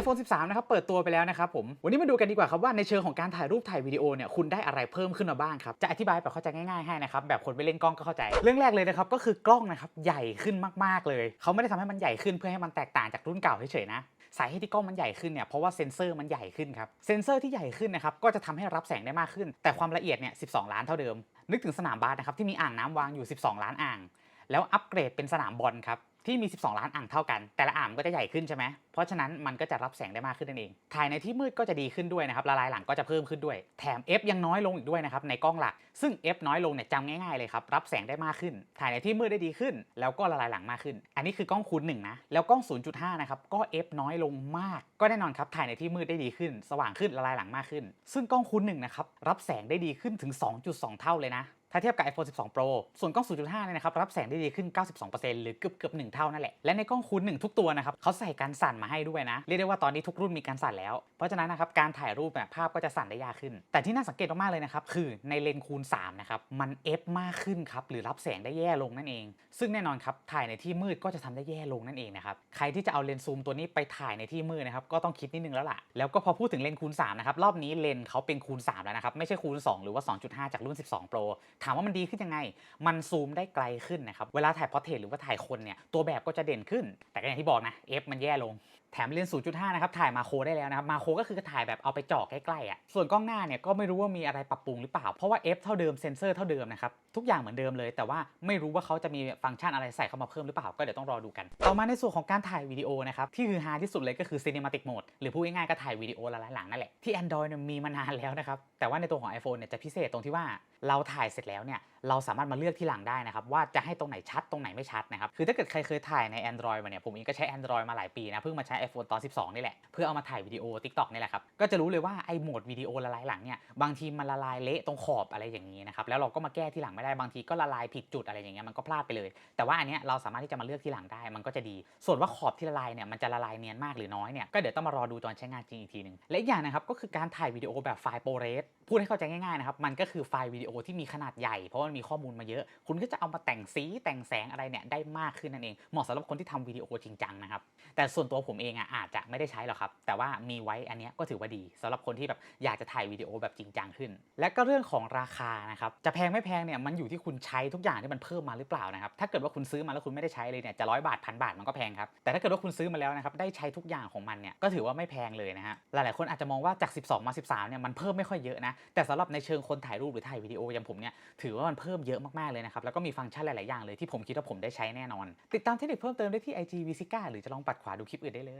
iPhone 13 นะครับ เปิดตัวไปแล้วนะครับผม วันนี้มาดูกันดีกว่าครับว่าในเชิงของการถ่ายรูปถ่ายวิดีโอเนี่ยคุณได้อะไรเพิ่มขึ้นมาบ้างครับ จะอธิบายแบบเข้าใจง่ายๆให้นะครับ แบบคนไปเล่นกล้องก็เข้าใจ เรื่องแรกเลยนะครับ ก็คือกล้องนะครับใหญ่ขึ้นมากๆเลย เขาไม่ได้ทำให้มันใหญ่ขึ้นเพื่อให้มันแตกต่างจากรุ่นเก่าเฉยๆนะสาเหตุที่กล้องมันใหญ่ขึ้นเนี่ยเพราะว่าเซ็นเซอร์มันใหญ่ขึ้นครับ เซ็นเซอร์ที่ใหญ่ขึ้นนะครับก็จะทำให้รับแสงได้มากขึ้น แต่ความละเอียดเนี่ย 12 ล้านเท่าเดิม นึกถึงสนามบาสนะครับที่มีอ่างน้ำวางอยู่ 12 ล้านอ่าง แล้วอัปเกรดเป็นสนามบอลครับ ที่มี 12 ล้านอ่างเท่ากัน แต่ละอ่างก็จะใหญ่ขึ้นใช่ไหมเพราะฉะนั้นมันก็จะรับแสงได้มากขึ้นนั่นเอง ถ่ายในที่มืดก็จะดีขึ้นด้วยนะครับ ละลายหลังก็จะเพิ่มขึ้นด้วย แถม f ยังน้อยลงอีกด้วยนะครับในกล้องหลัก ซึ่ง f น้อยลงเนี่ยจำง่ายๆเลยครับ รับแสงได้มากขึ้น ถ่ายในที่มืดได้ดีขึ้น แล้วก็ละลายหลังมากขึ้น อันนี้คือกล้องคูณ1นะ แล้วกล้อง 0.5 นะครับ ก็ f น้อยลงมาก ก็แน่นอนครับ ถ่ายในที่มืดได้ดีขึ้น สว่างขึ้น ละลายหลังมากขึ้น ซึ่งกล้องคูณ1นะครับ รับแสงได้ดีขึ้นถึง 2.2 เท่าเลยนะ ถ้าเทียบกับ iPhone 12 Pro ส่วนกล้อง 0.5 เนี่ยนะครับรับแสงได้ดีขึ้น 92%หรือเกือบเกือบ1เท่านั่นแหละ และในกล้องคูณ1ทุกตัวนะครับเขาใส่การสั่นมาให้ด้วยนะ เรียกได้ว่าตอนนี้ทุกรุ่นมีการสั่นแล้ว เพราะฉะนั้นนะครับการถ่ายรูปเนี่ยภาพก็จะสั่นได้ยากขึ้น แต่ที่น่าสังเกตมากๆเลยนะครับคือในเลนคูณ3นะครับมัน f มากขึ้นครับหรือรับแสงได้แย่ลงนั่นเอง ซึ่งแน่นอนครับถ่ายในที่มืดก็จะทำได้แย่ลงนั่นเองนะครับใครที่จะเอาเลนซูมตัวนี้ไปถ่ายในที่มืดนะครับก็ต้องคิดนิดนึงแล้วล่ะแล้วก็พอพูดถึงเลนคูณ3นะครับรอบนี้เลนเขาเป็นคูณ3แล้วนะครับไม่ใช่คูณ 2 หรือว่า 2.5 จากรุ่น 12 Pro ถามว่ามันดีขึ้นยังไง มันซูมได้ไกลขึ้นนะครับ เวลาถ่ายพอร์เทรตหรือว่าถ่ายคนเนี่ย ตัวแบบก็จะเด่นขึ้น แต่ก็อย่างที่บอกนะ f มันแย่ลงแถมเลนส์0.5 นะครับ ถ่ายมาโครได้แล้วนะครับ มาโครก็คือถ่ายแบบเอาไปจ่อใกล้ๆอะ ส่วนกล้องหน้าเนี่ยก็ไม่รู้ว่ามีอะไรปรับปรุงหรือเปล่า เพราะว่า f เท่าเดิม เซนเซอร์เท่าเดิมนะครับ ทุกอย่างเหมือนเดิมเลย แต่ว่าไม่รู้ว่าเขาจะมีฟังก์ชันอะไรใส่เข้ามาเพิ่มหรือเปล่า ก็เดี๋ยวต้องรอดูกัน ต่อมาในส่วนของการถ่ายวิดีโอนะครับ ที่คือฮาที่สุดเลยก็คือ Cinematic Mode หรือพูดง่ายๆก็ถ่ายวิดีโอละลายหลังนั่นแหละ ที่ Android เนี่ยมีมานานแล้วนะครับ แต่ว่าในตัวของ iPhone เนี่ยจะพิเศษตรงที่ว่าเราถ่ายเสร็จแล้วเนี่ยเราสามารถมาเลือกที่หลังได้นะครับว่าจะให้ตรงไหนชัดตรงไหนไม่ชัดนะครับคือถ้าเกิดใครเคยถ่ายใน Android มาเนี่ยผมเองก็ใช้ Android มาหลายปีนะเพิ่งมาใช้ iPhone ตอน 12 นี่แหละ เพื่อเอามาถ่ายวิดีโอ TikTok นี่แหละครับ ก็จะรู้เลยว่าไอ้โหมดวิดีโอละลายหลังเนี่ย บางทีมันละลายเละตรงขอบอะไรอย่างนี้นะครับ แล้วเราก็มาแก้ที่หลังไม่ได้ บางทีก็ละลายผิดจุดอะไรอย่างเงี้ย มันก็พลาดไปเลย แต่ว่าอันเนี้ยเราสามารถที่จะมาเลือกที่หลังได้ มันก็จะดี ส่วนว่าขอบที่ละลายเนี่ย มันจะละลายเนียนมากหรือน้อยเนี่ย ก็เดี๋ยวต้องมารอดูตอนใช้งานจริงอีกทีหนึ่งและอีกอย่างนะครับ ก็คือการถ่ายวิดีโอแบบไฟล์โปรเรสพูดให้เข้าใจง่ายๆนะครับ มันก็คือไฟล์วิดีโอที่มีขนาดใหญ่ เพราะมันมีข้อมูลมาเยอะ คุณก็จะเอามาแต่งสีแต่งแสงอะไรเนี่ยได้มากขึ้นนั่นเอง เหมาะสำหรับคนที่ทำวิดีโอจริงจังนะครับ แต่ส่วนตัวผมเองอะอาจจะไม่ได้ใช้หรอกครับ แต่ว่ามีไว้อันนี้ก็ถือว่าดีสำหรับคนที่แบบอยากจะถ่ายวิดีโอแบบจริงจังขึ้น และก็เรื่องของราคานะครับจะแพงไม่แพงเนี่ยมันอยู่ที่คุณใช้ทุกอย่างที่มันเพิ่มมาหรือเปล่านะครับถ้าเกิดว่าคุณซื้อมาแล้วคุณไม่ได้ใช้เลยเนี่ยจะร้อยบาทพันบาทมันก็แพงครับแต่ถ้าเกิดว่าคุณซื้อมาแล้วนะครับได้ใช้ทุกอย่างของมันเนี่ยก็ถือว่าไม่แพงเลยนะฮะหลายๆคนอาจจะมองว่าจาก 12 มา 13เนี่ยมันเพิ่มไม่ค่อยเยอะนะแต่สำหรับในเชิงคนถ่ายรูปหรือถ่ายวิดีโออย่างผมเนี่ยถือว่ามันเพิ่มเยอะมากๆเลยนะครับแล้วก็มีฟังก์ชันหลายๆอย่างเลยที่ผมคิดว่าผมได้ใช้แน่นอน ติดตามเทคนิคเพิ่มเติมได้ที่ IG v i s i c a หรือจะลองปัดขวาดูคลิปอื่นได้เลย